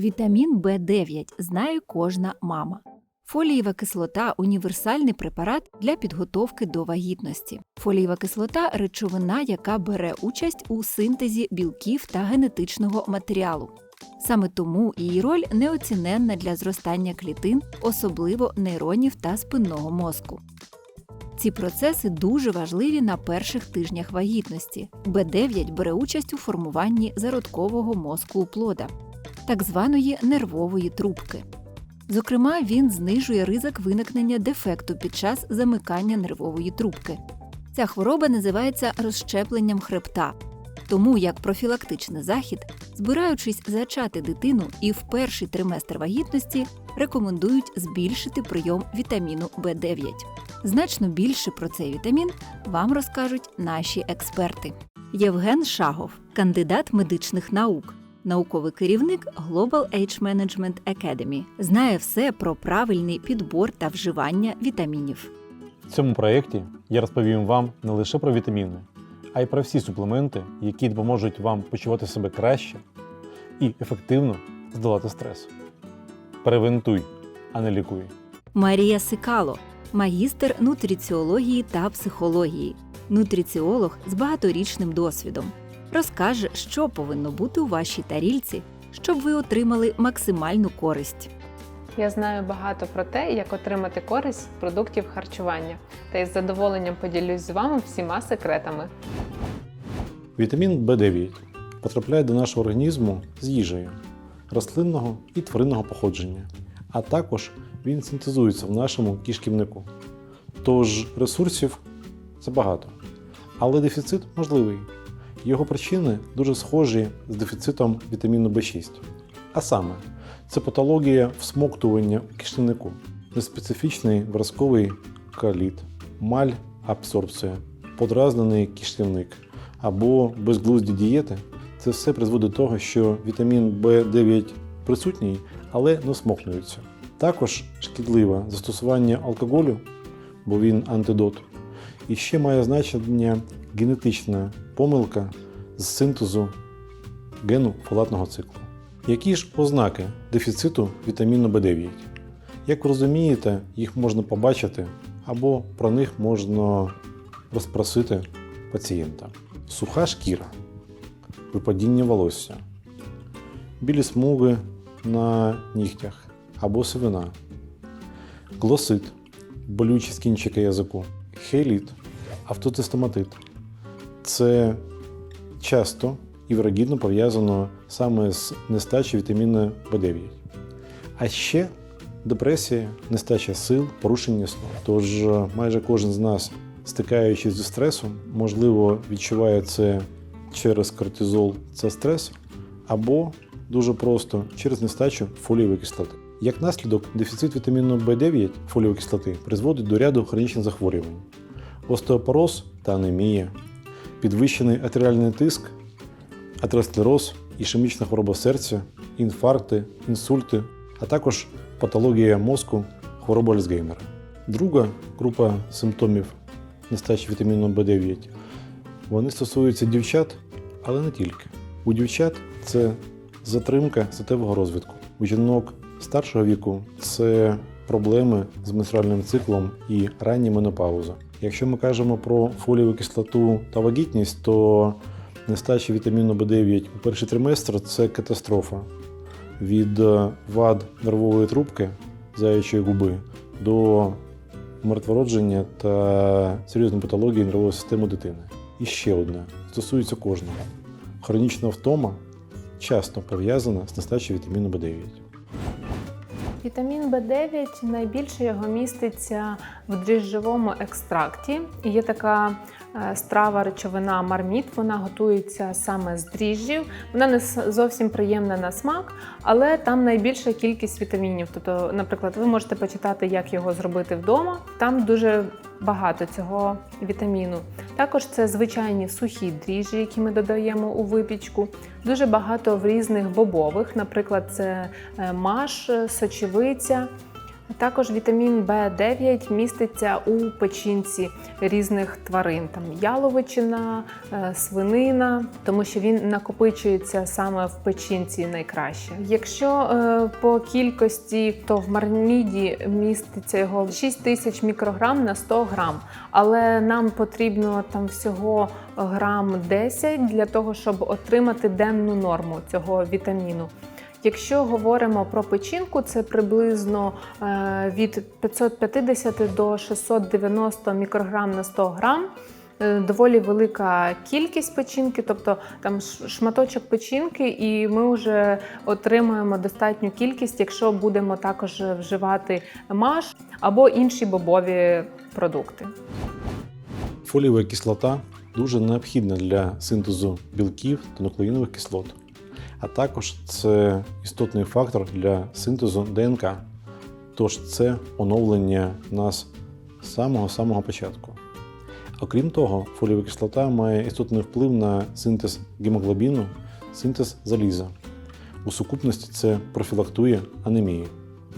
Вітамін В9 знає кожна мама. Фолієва кислота універсальний препарат для підготовки до вагітності. Фолієва кислота речовина, яка бере участь у синтезі білків та генетичного матеріалу. Саме тому її роль неоціненна для зростання клітин, особливо нейронів та спинного мозку. Ці процеси дуже важливі на перших тижнях вагітності. Б9 бере участь у формуванні зародкового мозку у плода, так званої нервової трубки. Зокрема, він знижує ризик виникнення дефекту під час замикання нервової трубки. Ця хвороба називається розщепленням хребта. Тому як профілактичний захід, збираючись зачати дитину і в перший триместр вагітності, рекомендують збільшити прийом вітаміну В9. Значно більше про цей вітамін вам розкажуть наші експерти. Євген Шагов, кандидат медичних наук, науковий керівник Global Age Management Academy, знає все про правильний підбор та вживання вітамінів. В цьому проєкті я розповім вам не лише про вітаміни, а й про всі суплементи, які допоможуть вам почувати себе краще і ефективно здолати стрес. Превентуй, а не лікуй. Марія Сикало, магістр нутриціології та психології, нутриціолог з багаторічним досвідом. Розкаже, що повинно бути у вашій тарільці, щоб ви отримали максимальну користь. Я знаю багато про те, як отримати користь з продуктів харчування, та із задоволенням поділюсь з вами всіма секретами. Вітамін В9 потрапляє до нашого організму з їжею рослинного і тваринного походження, а також він синтезується в нашому кишківнику. Тож ресурсів забагато, але дефіцит можливий. Його причини дуже схожі з дефіцитом вітаміну В6. А саме, це патологія всмоктування у кишківнику, неспецифічний виразковий каліт, мальабсорбція, подразнений кишківник або безглузді дієти. Це все призводить до того, що вітамін В9 присутній, але не всмокнується. Також шкідливе застосування алкоголю, бо він антидот. І ще має значення генетична помилка з синтезу гену фолатного циклу. Які ж ознаки дефіциту вітаміну В9? Як ви розумієте, їх можна побачити або про них можна розпросити пацієнта. Суха шкіра, випадіння волосся, білі смуги на нігтях або сивина, глосит, болючі з кінчика язику, хейліт, автоцистоматит. Це часто і вирогідно пов'язано саме з нестачею вітаміну В9. А ще депресія, нестача сил, порушення сну. Тож е, майже кожен з нас, стикаючись зі стресом, можливо, відчуває це через кортизол, це стрес, або дуже просто через нестачу фолієвої кислоти. Як наслідок, дефіцит вітаміну В9 фолієвої кислоти призводить до ряду хронічних захворювань, остеопороз та анемія, підвищений артеріальний тиск, атеросклероз, ішемічна хвороба серця, інфаркти, інсульти, а також патологія мозку, хвороба Альцгеймера. Друга група симптомів нестачі вітаміну В9 вони стосуються дівчат, але не тільки. У дівчат це затримка статевого розвитку. У жінок старшого віку це проблеми з менструальним циклом і рання менопауза. Якщо ми кажемо про фолієву кислоту та вагітність, то нестача вітаміну В9 у перший триместр це катастрофа від е, вад нервової трубки заячої губи до мертвородження та серйозної патології нервової системи дитини. І ще одне стосується кожного. Хронічна втома часто пов'язана з нестачею вітаміну В9. Вітамін В9 найбільше його міститься в дріжджовому екстракті. Є така е, страва речовина марміт. Вона готується саме з дріжджів. Вона не зовсім приємна на смак, але там найбільша кількість вітамінів. Тобто, наприклад, ви можете почитати, як його зробити вдома. Там дуже багато цього вітаміну. Також це звичайні сухі дріжджі, які ми додаємо у випічку. Дуже багато в різних бобових, наприклад, це е, маш, е, сочевиця, Також вітамін В9 міститься у печінці різних тварин, там яловичина, е, свинина, тому що він накопичується саме в печінці найкраще. Якщо е, по кількості, то в марміді міститься його 6 тисяч мікрограм на 100 грам, але нам потрібно там всього грам 10 для того, щоб отримати денну норму цього вітаміну. Якщо говоримо про печінку, це приблизно е, від 550 до 690 мікрограм на 100 грам. Е, Доволі велика кількість печінки, тобто там шматочок печінки, і ми вже отримуємо достатню кількість, якщо будемо також вживати маш або інші бобові продукти. Фолієва кислота дуже необхідна для синтезу білків та нуклеїнових кислот, а також це істотний фактор для синтезу ДНК. Тож це оновлення нас з самого-самого початку. Окрім того, фолієва кислота має істотний вплив на синтез гемоглобіну, синтез заліза. У сукупності це профілактує анемію.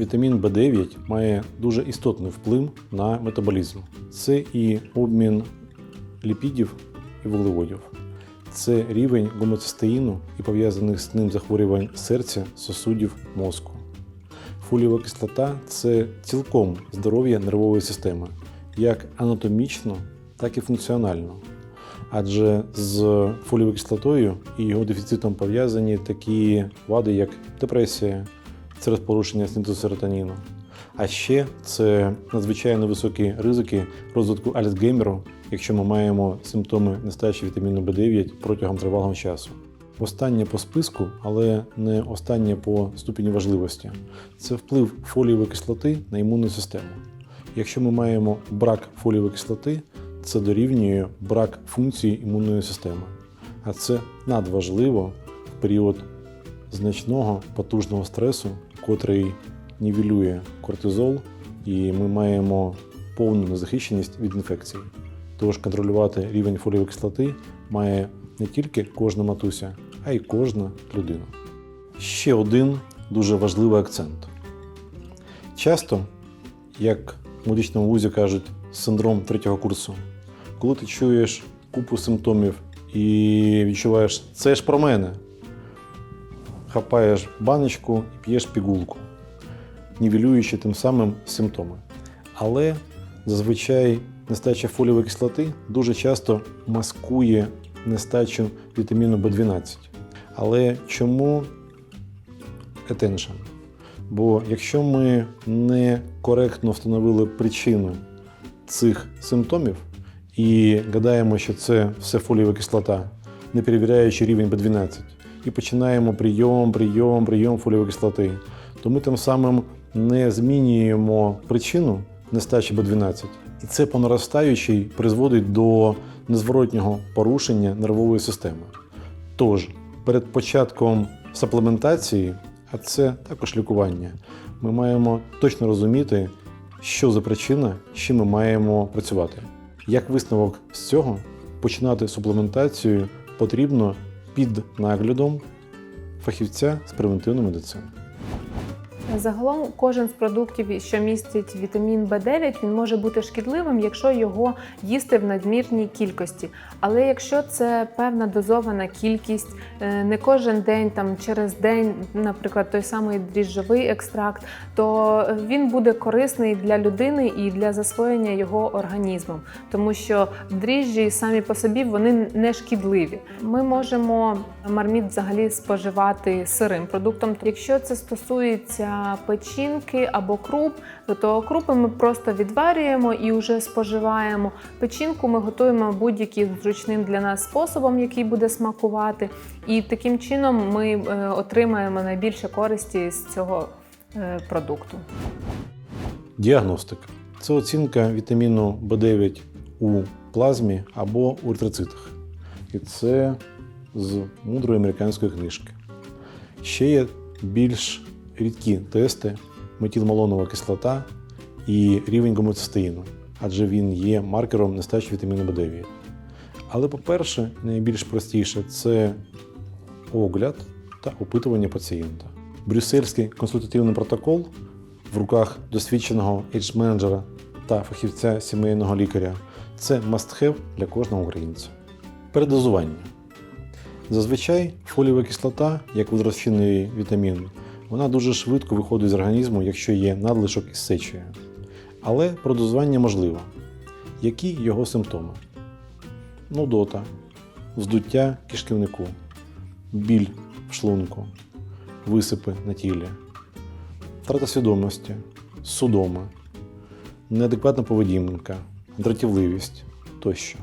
Вітамін В9 має дуже істотний вплив на метаболізм. Це і обмін ліпідів і вуглеводів. Це рівень гомоцистеїну і пов'язаних з ним захворювань серця, сосудів, мозку. Фолієва кислота це цілком здоров'я нервової системи, як анатомічно, так і функціонально. Адже з фолієвою кислотою і його дефіцитом пов'язані такі вади, як депресія, через порушення синтезу серотоніну. А ще це надзвичайно високі ризики розвитку Альцгеймеру, якщо ми маємо симптоми нестачі вітаміну В9 протягом тривалого часу. Останнє по списку, але не останнє по ступені важливості це вплив фолієвої кислоти на імунну систему. Якщо ми маємо брак фолієвої кислоти, це дорівнює брак функції імунної системи. А це надважливо в період значного потужного стресу, котрий нівелює кортизол, і ми маємо повну незахищеність від інфекцій. Тож контролювати рівень фолієвої кислоти має не тільки кожна матуся, а й кожна людина. Ще один дуже важливий акцент. Часто, як в медичному вузі кажуть, синдром третього курсу, коли ти чуєш купу симптомів і відчуваєш, це ж про мене, хапаєш баночку і п'єш пігулку, нівелюючи тим самим симптоми. Але зазвичай нестача фолієвої кислоти дуже часто маскує нестачу вітаміну В12. Але чому attention? Бо якщо ми не коректно встановили причину цих симптомів і гадаємо, що це все фолієва кислота, не перевіряючи рівень B12, і починаємо прийом, прийом, прийом фолієвої кислоти, то ми тим самим не змінюємо причину нестачі B12. І це по наростаючій призводить до незворотнього порушення нервової системи. Тож, перед початком саплементації, а це також лікування, ми маємо точно розуміти, що за причина, з чим ми маємо працювати. Як висновок з цього, починати суплементацію потрібно під наглядом фахівця з превентивної медицини. Загалом кожен з продуктів, що містить вітамін В9, він може бути шкідливим, якщо його їсти в надмірній кількості. Але якщо це певна дозована кількість, е, не кожен день, там через день, наприклад, той самий дріжджовий екстракт, то він буде корисний для людини і для засвоєння його організмом, тому що дріжджі самі по собі вони не шкідливі. Ми можемо марміт взагалі споживати сирим продуктом. Якщо це стосується печінки або круп, то крупи ми просто відварюємо і вже споживаємо. Печінку ми готуємо будь-яким зручним для нас способом, який буде смакувати. І таким чином ми е, отримаємо найбільше користі з цього е, продукту. Діагностика це оцінка вітаміну В9 у плазмі або у еритроцитах. І це з мудрої американської книжки. Ще є більш рідкі тести метілмалонова кислота і рівень гомоцистеїну, адже він є маркером нестачі вітаміну В9. Але, по-перше, найбільш простіше це огляд та опитування пацієнта. Брюссельський консультативний протокол в руках досвідченого ейдж-менеджера та фахівця сімейного лікаря це must-have для кожного українця. Передозування. Зазвичай фолієва кислота, як водорозчинний вітамін, вона дуже швидко виходить з організму, якщо є надлишок із сечею. Але продозування можливо. Які його симптоми? Нудота, вздуття кишківнику, біль в шлунку, висипи на тілі, втрата свідомості, судоми, неадекватна поведінка, дратівливість тощо.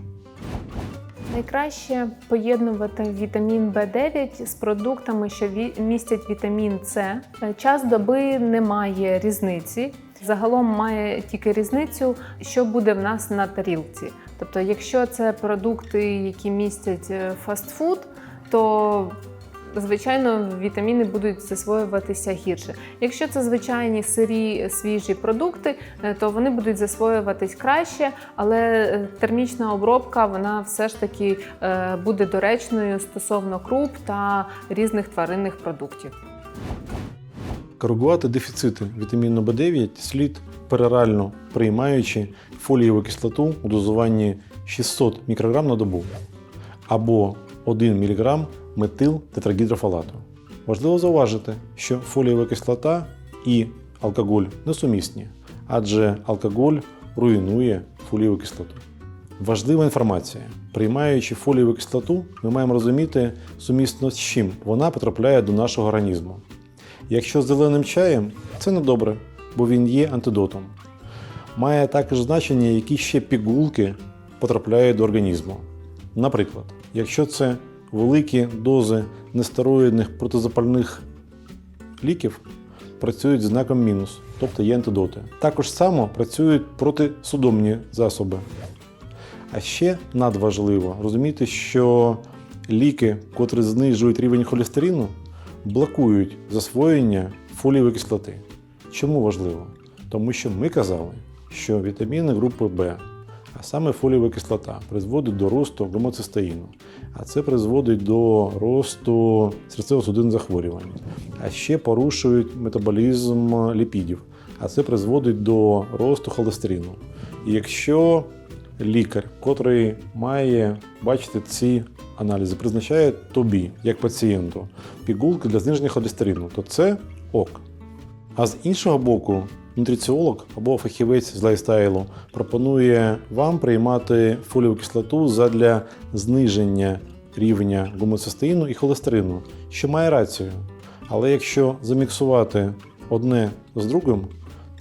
Найкраще поєднувати вітамін В9 з продуктами, що містять вітамін С. Час доби не має різниці. Загалом має тільки різницю, що буде в нас на тарілці. Тобто, якщо це продукти, які містять е, фастфуд, то звичайно вітаміни будуть засвоюватися гірше. Якщо це звичайні сирі свіжі продукти, е, то вони будуть засвоюватись краще, але е, термічна обробка вона все ж таки е, буде доречною стосовно круп та різних тваринних продуктів. Коригувати дефіцити вітаміну В9 слід перорально приймаючи фолієву кислоту у дозуванні 600 мікрограм на добу або 1 мг метил тетрагідрофалату. Важливо зауважити, що фолієва кислота і алкоголь несумісні, адже алкоголь руйнує фолієву кислоту. Важлива інформація. Приймаючи фолієву кислоту, ми маємо розуміти сумісно з чим вона потрапляє до нашого організму. Якщо з зеленим чаєм, це не добре, бо він є антидотом. Має також значення, які ще пігулки потрапляють до організму. Наприклад, якщо це великі дози нестероїдних протизапальних ліків, працюють з знаком мінус, тобто є антидоти. Також само працюють протисудомні засоби. А ще надважливо розуміти, що ліки, котрі знижують рівень холестерину, блокують засвоєння фолієвої кислоти. Чому важливо? Тому що ми казали, що вітаміни групи В, а саме фолієва кислота, призводить до росту гомоцистеїну, а це призводить до росту серцево-судинних захворювань, а ще порушують метаболізм ліпідів, а це призводить до росту холестерину. І якщо лікар, котрий має бачити ці аналізи, призначає тобі, як пацієнту, пігулки для зниження холестерину, то це ок. А з іншого боку, нутриціолог або фахівець з лайфстайлу пропонує вам приймати фолієву кислоту задля зниження рівня гомоцистеїну і холестерину, що має рацію. Але якщо заміксувати одне з другим,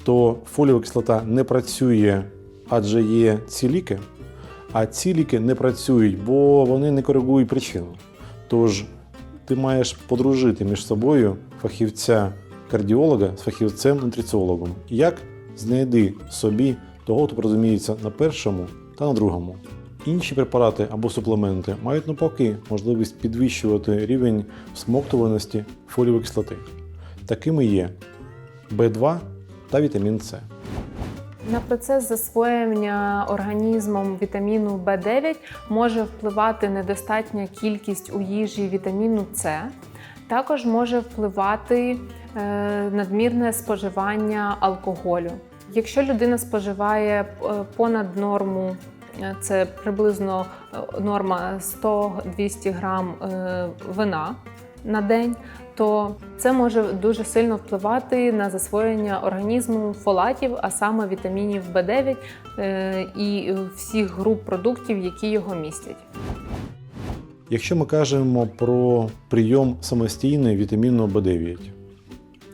то фолієва кислота не працює, адже є ці ліки, а ці ліки не працюють, бо вони не коригують причину. Тож ти маєш подружити між собою фахівця кардіолога з фахівцем нутриціологом. Як знайди собі того, хто розуміється на першому та на другому. Інші препарати або суплементи мають навпаки можливість підвищувати рівень всмоктуваності фолієвої кислоти. Такими є В2 та вітамін С. На процес засвоєння організмом вітаміну В9 може впливати недостатня кількість у їжі вітаміну С. Також може впливати надмірне споживання алкоголю. Якщо людина споживає е, понад норму, е, це приблизно е, норма 100-200 грам е, вина на день, то це може дуже сильно впливати на засвоєння організму фолатів, а саме вітамінів В9 е, і всіх груп продуктів, які його містять. Якщо ми кажемо про прийом самостійної вітаміну В9,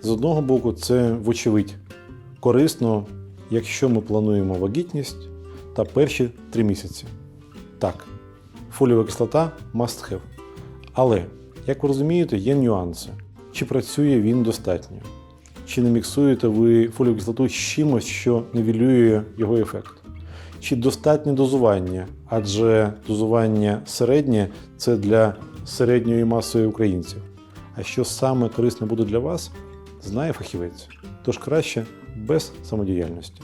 з одного боку, це, вочевидь, корисно, якщо ми плануємо вагітність та перші три місяці. Так, фолієва кислота must have. Але, як ви розумієте, є нюанси. Чи працює він достатньо? Чи не міксуєте ви фолієву кислоту з чимось, що нівелює його ефект? Чи достатнє дозування? Адже дозування середнє це для середньої маси українців. А що саме корисно буде для вас, знає фахівець. Тож краще без самодіяльності.